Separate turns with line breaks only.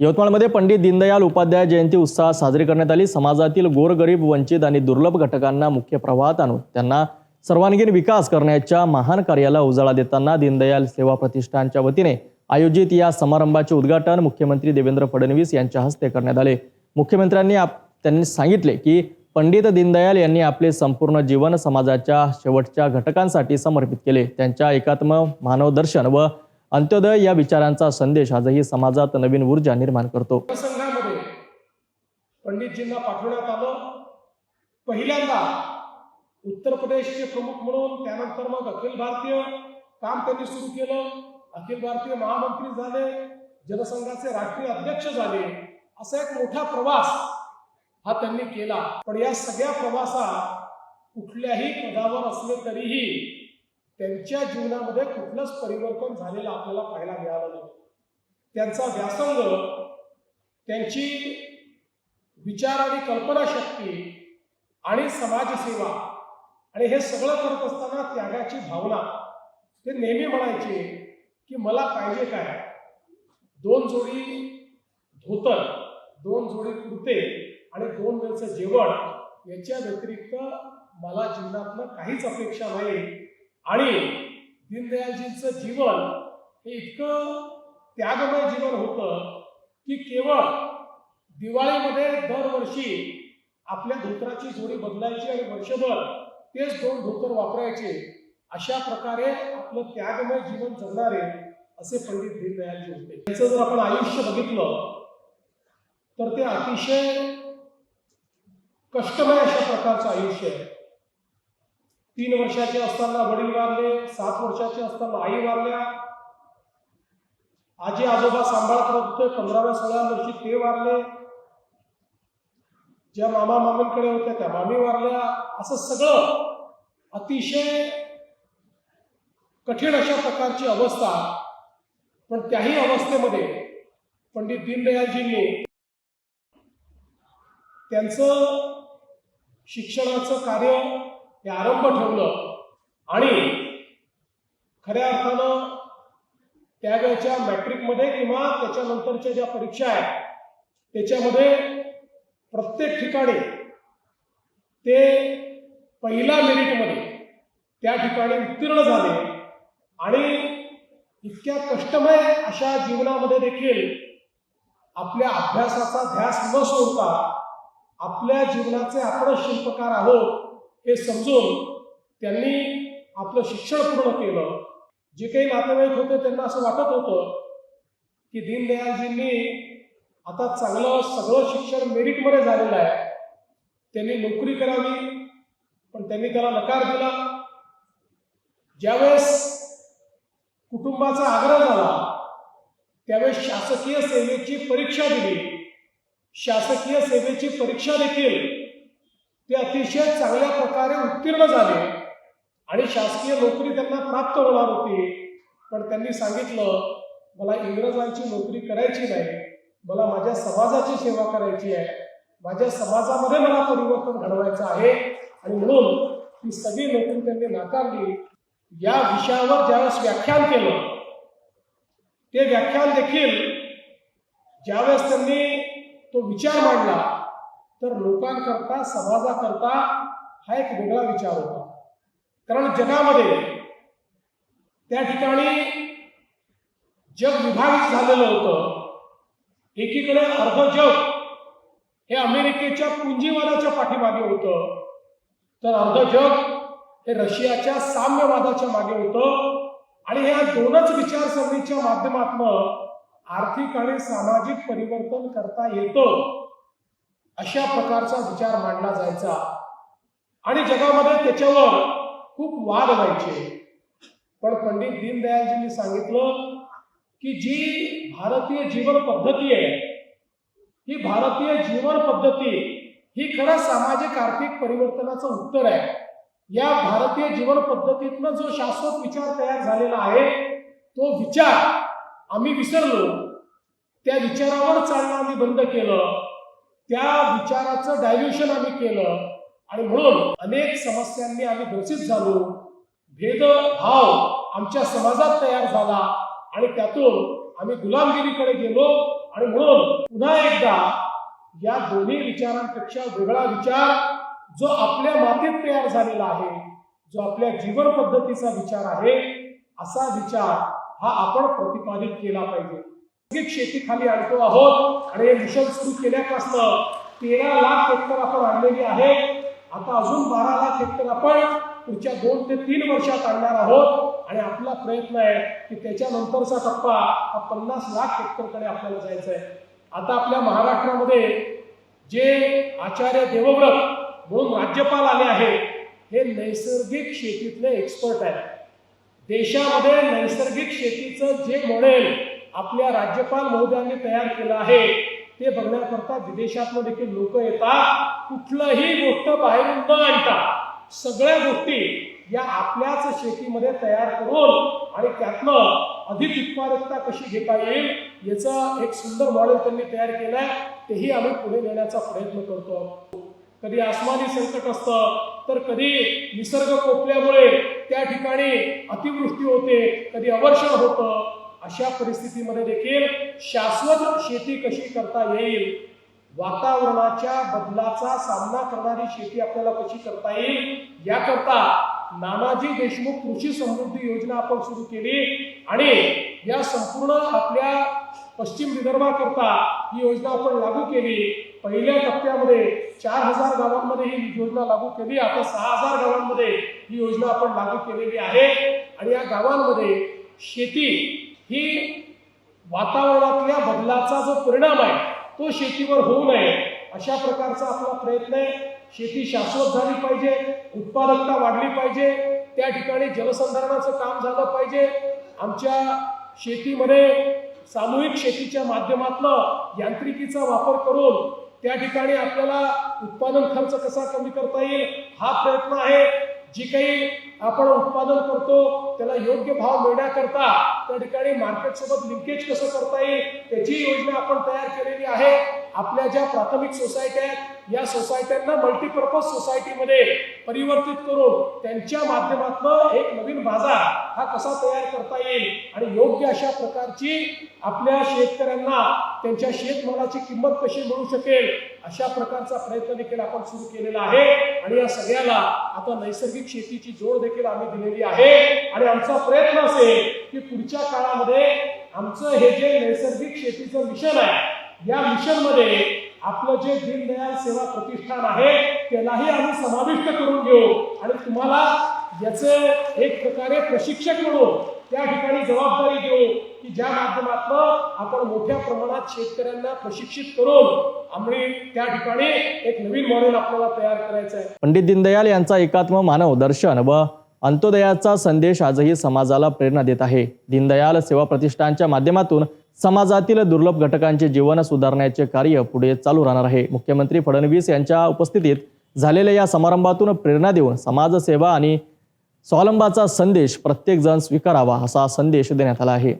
यवतमाळमध्ये पंडित दीनदयाल उपाध्याय जयंती उत्साहात साजरी करण्यात आली. समाजातील गोरगरीब वंचित आणि दुर्लभ घटकांना मुख्य प्रवाहात आणून त्यांना सर्वांगीण विकास करण्याच्या महान कार्याला उजाळा देताना दीनदयाल सेवा प्रतिष्ठानच्या वतीने आयोजित या समारंभाचे उद्घाटन मुख्यमंत्री देवेंद्र फडणवीस यांच्या हस्ते करण्यात आले. मुख्यमंत्र्यांनी आप त्यांनी सांगितले की पंडित दीनदयाल यांनी आपले संपूर्ण जीवन समाजाच्या शेवटच्या घटकांसाठी समर्पित केले. त्यांच्या एकात्म मानवदर्शन व अंत्योदय या विचारांचा संदेश आजही समाजात नवीन ऊर्जा निर्माण करतो.
पंडितजींना पाठवण्यात आलं. पहिल्यांदा उत्तर प्रदेशचे प्रमुख म्हणून त्यानंतर मग अखिल भारतीय काम त्यांनी सुरू केलं. अखिल भारतीय महामंत्री झाले जनसंघाचे राष्ट्रीय अध्यक्ष झाले. असा एक मोठा प्रवास हा त्यांनी केला. पण या सगळ्या प्रवासात कुठल्याही पदावर असले तरीही त्यांच्या जीवनामध्ये कुठलंच परिवर्तन झालेलं आपल्याला पाहायला मिळालं नाही. त्यांचा व्यासंग त्यांची विचार आणि कल्पनाशक्ती आणि समाजसेवा आणि हे सगळं करत असताना त्यागाची भावना ते नेहमी म्हणायचे की मला पाहिजे काय? दोन जोडी धोतर दोन जोडी कुर्ते आणि दोन वेळचं जेवण याच्या व्यतिरिक्त मला जीवनातनं काहीच अपेक्षा नाही. आणि दीनदयालजींचं जीवन हे इतकं त्यागमय जीवन होतं की केवळ दिवाळीमध्ये दरवर्षी आपल्या धोत्राची जोडी बदलायची आणि वर्षभर तेच दोन धोतर वापरायचे अशा प्रकारे आपलं त्यागमय जीवन जगणारे असे पंडित दीनदयालजी होते. त्यांचं जर आपण आयुष्य बघितलं तर ते अतिशय कष्टमय अशा प्रकारचं आयुष्य आहे. तीन वर्षाचे असताना वडील वारले सात वर्षाचे असताना आई वारल्या. आजी आजोबा सांभाळत होते पंधराव्या सोळाव्या वर्षी ते वारले. ज्या मामा मामींकडे होत्या त्या मामी वारल्या. असं सगळं अतिशय कठीण अशा प्रकारची अवस्था. पण त्याही अवस्थेमध्ये पंडित दीनदयालजींनी त्यांचं शिक्षणाचं कार्य हे आरंभ ठेवलं आणि खऱ्या अर्थानं त्यावेळेच्या मॅट्रिकमध्ये किंवा त्याच्यानंतरच्या ज्या परीक्षा आहेत त्याच्यामध्ये प्रत्येक ठिकाणी ते पहिल्या मेरिटमध्ये त्या ठिकाणी उत्तीर्ण झाले. आणि इतक्या कष्टमय अशा जीवनामध्ये देखील आपल्या अभ्यासाचा ध्यास न सोडता आपल्या जीवनाचे आपण शिल्पकार आहोत. हे समजून त्यांनी आपलं शिक्षण पूर्ण केलं. जे काही नातेवाईक होते त्यांना असं वाटत होतं की दीनदयालजींनी आता चांगलं सगळं शिक्षण मेरिटमध्ये झालेलं आहे. त्यांनी नोकरी करावी पण त्यांनी त्याला नकार दिला. ज्यावेळेस कुटुंबाचा आग्रह झाला त्यावेळेस शासकीय सेवेची परीक्षा दिली. शासकीय सेवेची परीक्षा देखील ते अतिशय चांगल्या प्रकारे उत्तीर्ण झाले. आणि शासकीय नोकरी त्यांना प्राप्त होणार होती. पण त्यांनी सांगितलं मला इंग्रजांची नोकरी करायची नाही. मला माझ्या समाजाची सेवा करायची आहे. माझ्या समाजामध्ये मला परिवर्तन घडवायचं आहे. आणि म्हणून ही सगळी नोकरी त्यांनी नाकारली. या विषयावर ज्यावेळेस व्याख्यान केलं ते व्याख्यान देखील ज्यावेळेस त्यांनी तो विचार मांडला तर लोकांकरता समाजाकरता हा एक वेगळा विचार होता. कारण जगामध्ये त्या ठिकाणी जग विभाजित झालेलं होतं. एकीकडे अर्ध जग हे अमेरिकेच्या पुंजीवादाच्या पाठीमागे होतं. तर अर्ध जग हे रशियाच्या साम्यवादाच्या मागे होतं. आणि ह्या दोनच विचारसरणीच्या माध्यमातून आर्थिक आणि सामाजिक परिवर्तन करता येतं. अशा प्रकारचा विचार मांडला जायचा. आणि जगामध्ये त्याच्यावर खूप वाद व्हायचे. पण पंडित दीनदयालजींनी सांगितलं की जी भारतीय जीवन पद्धती आहे ही भारतीय जीवन पद्धती ही खरं सामाजिक आर्थिक परिवर्तनाचं उत्तर आहे. या भारतीय जीवन पद्धतीतनं जो शाश्वत विचार तयार झालेला आहे तो विचार आम्ही विसरलो. त्या विचारावर चालणं आम्ही बंद केलं. त्या विचाराचं डायल्युशन आम्ही केलं. आणि म्हणून अनेक समस्यांनी आम्ही ग्रसित झालो. भेदभाव आमच्या समाजात तयार झाला. आणि त्यातून आम्ही गुलामगिरीकडे गेलो. आणि म्हणून पुन्हा एकदा या दोन्ही विचारांपेक्षा वेगळा विचार जो आपल्या मातीत तयार झालेला आहे जो आपल्या जीवन पद्धतीचा विचार आहे असा विचार हा आपण प्रतिपादित केला पाहिजे. नैसर्गिक शेती खाली आणतो आहोत आणि हे मिशन सुरू केल्यापासून तेरा लाख हेक्टर आपण आणलेली आहे आता अजून बारा लाख हेक्टर आपण पुढच्या दोन ते तीन वर्षात आणणार आहोत. आणि आपला प्रयत्न आहे की त्याच्यानंतरचा टप्पा हा पन्नास लाख हेक्टरकडे आपल्याला जायचा आहे. आता आपल्या महाराष्ट्रामध्ये जे आचार्य देवव्रत म्हणून राज्यपाल आले आहेत हे नैसर्गिक शेतीतले एक्सपर्ट आहेत. देशामध्ये नैसर्गिक शेतीचं जे मॉडेल आपल्या राज्यपाल महोदयांनी तयार केलं आहे. ते बघण्याकरता विदेशातनं देखील लोक येतात. कुठलंही गोष्ट बाहेरून न आणता सगळ्या गोष्टी या आपल्याच शेतीमध्ये तयार करून आणि त्यातनं अधिक उत्पादकता कशी घेता येईल याचं एक सुंदर मॉडेल त्यांनी तयार केलंय. तेही आम्ही पुढे नेण्याचा प्रयत्न करतो. कधी आसमानी संकट असतं तर कधी निसर्ग कोपल्यामुळे त्या ठिकाणी अतिवृष्टी होते कधी अवर्षण होतं अशा परिस्थितीमध्ये देखील शाश्वत शेती कशी करता येईल? वातावरणाच्या बदलाचा सामना करणारी शेती आपल्याला कशी करता येईल? याकरता नानाजी देशमुख कृषी समृद्धी योजना आपण सुरू केली आणि या संपूर्ण आपल्या पश्चिम विदर्भाकरता ही योजना आपण लागू केली. पहिल्या टप्प्यामध्ये चार हजार गावांमध्ये ही योजना लागू केली. आता सहा हजार गावांमध्ये ही योजना आपण लागू केलेली आहे. आणि या गावांमध्ये शेती ही वातावरणातल्या बदलाचा जो परिणाम आहे तो शेतीवर होऊ नये. अशा प्रकारचा आपला प्रयत्न आहे. शेती शाश्वत झाली पाहिजे उत्पादकता वाढली पाहिजे त्या ठिकाणी जलसंधारणाचं काम झालं पाहिजे. आमच्या शेतीमध्ये सामूहिक शेतीच्या माध्यमातून यांत्रिकीचा वापर करून त्या ठिकाणी आपल्याला उत्पादन खर्च कसा कमी करता येईल हा प्रयत्न आहे. जी काही आपण उत्पादन करतो त्याला योग्य भाव मिळण्याकरता त्या ठिकाणी मार्केट सोबत लिंकेज कसं करता येईल त्याची योजना आपण तयार केलेली आहे. आपल्या ज्या प्राथमिक सोसायट्या आहेत या सोसायट्यांना मल्टीपर्पज सोसायटीमध्ये परिवर्तित करून त्यांच्या माध्यमातून एक नवीन बाजार हा कसा तयार करता येईल आणि योग्य अशा प्रकारची आपल्या शेतकऱ्यांना त्यांच्या शेतमालाची किंमत कशी मिळू शकेल अशा प्रकारचा प्रयत्न देखील आपण सुरू केलेला आहे. आणि या सगळ्याला आता नैसर्गिक शेतीची जोड देखील आम्ही दिलेली आहे. आणि आमचा प्रयत्न असेल की पुढच्या काळामध्ये आमचं हे जे नैसर्गिक शेतीचं मिशन आहे या मिशनमध्ये आपलं जे दीनदयाल सेवा प्रतिष्ठान आहे त्यालाही आम्ही समाविष्ट करून घेऊ. आणि तुम्हाला याचे एक प्रकारे प्रशिक्षक म्हणून त्या ठिकाणी जबाबदारी देऊ की ज्या माध्यमातून आपण मोठ्या प्रमाणात शेतकऱ्यांना प्रशिक्षित करून आम्ही त्या ठिकाणी एक नवीन मॉडेल आपल्याला तयार करायचं आहे
पंडित दीनदयाल यांचा एकात्म मानव दर्शन व अंत्योदयाचा संदेश आजही समाजाला प्रेरणा देत आहे. दीनदयाल सेवा प्रतिष्ठानच्या माध्यमातून समाजातील दुर्लभ घटकांचे जीवन सुधारण्याचे कार्य पुढे चालू राहणार आहे. मुख्यमंत्री फडणवीस यांच्या उपस्थितीत झालेल्या या समारंभातून प्रेरणा देऊन समाजसेवा आणि स्वावलंबाचा संदेश प्रत्येकजण स्वीकारावा असा संदेश देण्यात आला आहे.